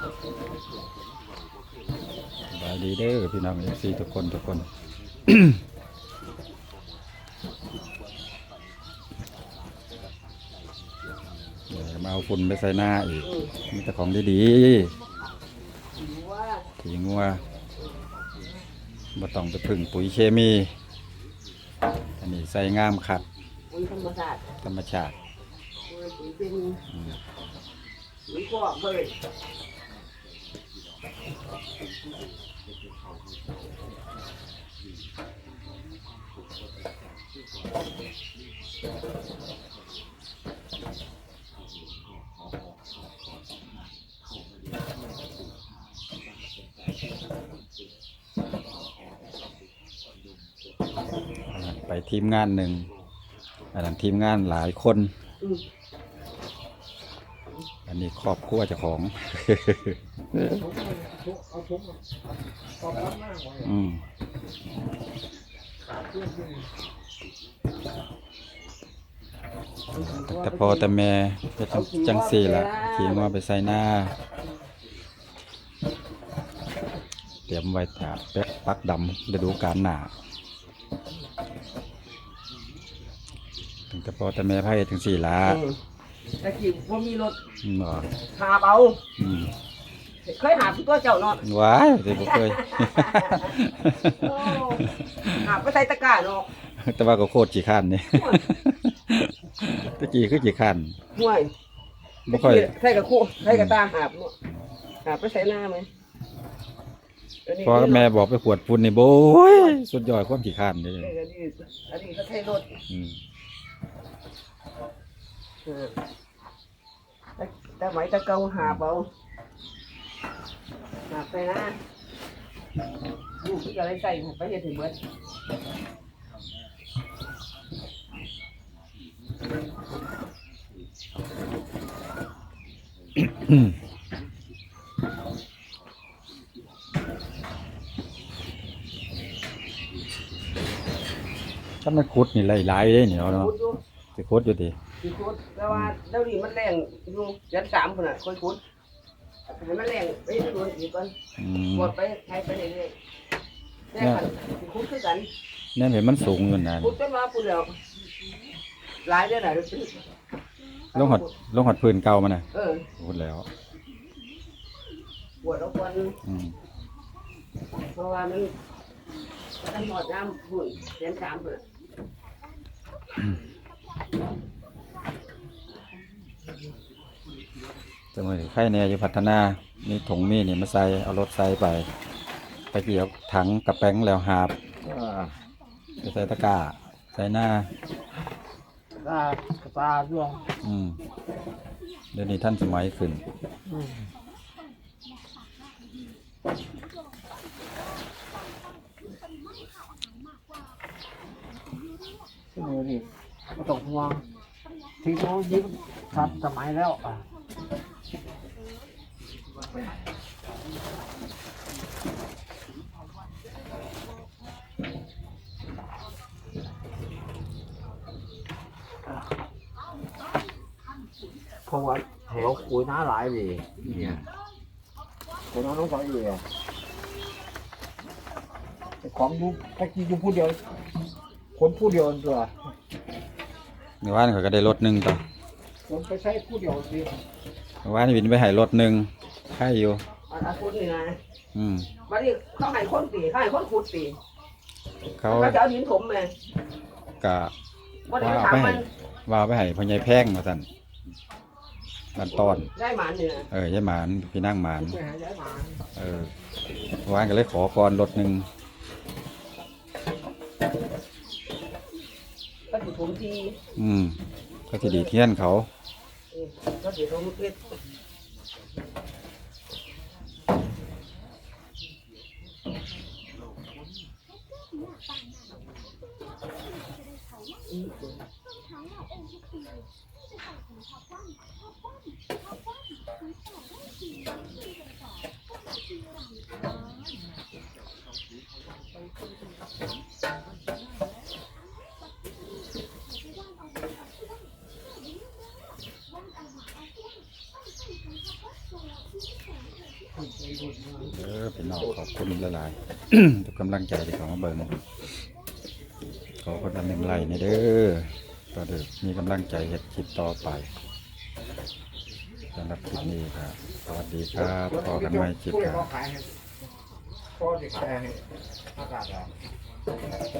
สบายดีเด้อพี่น้องเอฟซีทุกคนทุกคนเดี๋ยวมาเอาฝุ่นไปใส่หน้าอีกมีแต่ของดีว่าๆถีงัวบ่ต้องไปพึ่งปุ๋ยเคมี อันนี้ใส่งามคักปุ๋ยธรรมชาติธรรมชาติปุ๋ยปุ๋ยเป็นอืมปุ๋ยพอกเลยอันนั้น ไปทีมงานหนึ่งอันนั้นทีมงานหลายคน อืม อันนี้ครอบครัวเจ้าของ อืมแต่พอแต่แม่ก็จังจังสี่ละขี่มาไปใส่หน้า เตรียมไว้ถาเป๊ะปักดำฤดูกาลหนาถึงแต่พอแต่แม่ไพ่ถึงสี่ละ อืมแต่กี้ผมมีรถอืมบ่หาบเอาอืมเคยหาพี่ตัวเจ้าเนาะว้ายเดี๋ยวบ่เคย โอ้หาไปใส่ตะกร้าเนาะ แต่ว่าก็โคตรขี้ข้านนี่ ตะกี้คือขี้ข้านห่วยบ่ค่อย ใส่กับคู่ใส่กับตาหาบเนาะหาบไปใส่หน้าไหมเดี๋ยวนี้พอแม่บอกไปขวดฝุ่นนี่โบ้ยสุดยอดความขี้ข้านเลยเอออันนี้อันนี้ก็ใช้รถ อืม เออแต่แต่ไหมตะเกาหาบเอาหาบไปนะลูกที่อะไรใส่ไปเฮ็ดถึงเบิดถ้ามันขุดนี่หลายๆเลยนี่เนาะขุดอยู่สิขุดอยู่ดิ สิขุดแต่ว่าเดี๋ยวนี้มันแรงอยู่ยันสามคนน่ะค่อยขุดให้มันแรงไปดูอีกก่อนอืมหมดไปใช้ไปเรื่อยๆแม่กันสิขุดคือกันแน่นเห็นมันสูงอยู่นั่นขุดจนว่าพูดแล้วหลายเดือนน่ะลงหอดลงหอดพื้นเก่ามันน่ะเออขุดแล้วปวดเอาควัน อืมเพราะว่ามันมันหมดน้ำหุ่นเสียนสามเพิ่น จะมือไข่แน่อยู่พัฒนา มีถุงมีนี่มาใส่เอารถใส่ไปไปเกี่ยวถังกระแป้งแล้วหาบไปใส่ตะกร้าใส่หน้าตาตาดวงอืมเดี๋ยวนี้ท่านสมัยขึ้นที่มือนี่ไม่ต้องห่วงเทคโนโลยีทันสมัยแล้วอะ เพราะว่าแถวคุยน้าหลายเลยเนี่ยคุยน้าต้องใช้เลยอะแต่ของอยูแค่กี้อยู่ผู้เดียว คนผู้เดียวตัวเมื่อวานเขาก็ได้รถหนึ่งต่อคนไปใช้ผู้เดียวสิเมื่อวานวินไปใหายรถหนึ่ง ไข่อยู่อันอาคุณนี่นะอืมวันนี้เขาให้คนตีเขาให้คนขุดตีเขาเขาจะเอาดินถมเลยกะวันนี้ว่าถามไปให้มันว่าไปให้พ่อใหญ่แพงมาสั่นบันตอน ได้หมาเนี่ยเออยายหมานพี่นั่งหมานไปหาย้ายหมาเออเมื่อวานก็เลยขอก่อนรถหนึ่งก็อยู่ถมทีอืม ก็ที่ดีเทียนเขา เออก็อยู่ถมเพชร เออพี่น้อกขอบคุณละลายกำลังใจที่เขามเบิ่ง ขอคนละหนึ่งไลค์ในเด้อก็เด้อมีกำลังใจเห็ดคลิปต่อไปสำหรับคลิปนี้ครับ สวัสดีครับพอกันใหม่คลิปผู้ใดครัเขาบขายให้พ่อจะขายให้อากาศอะ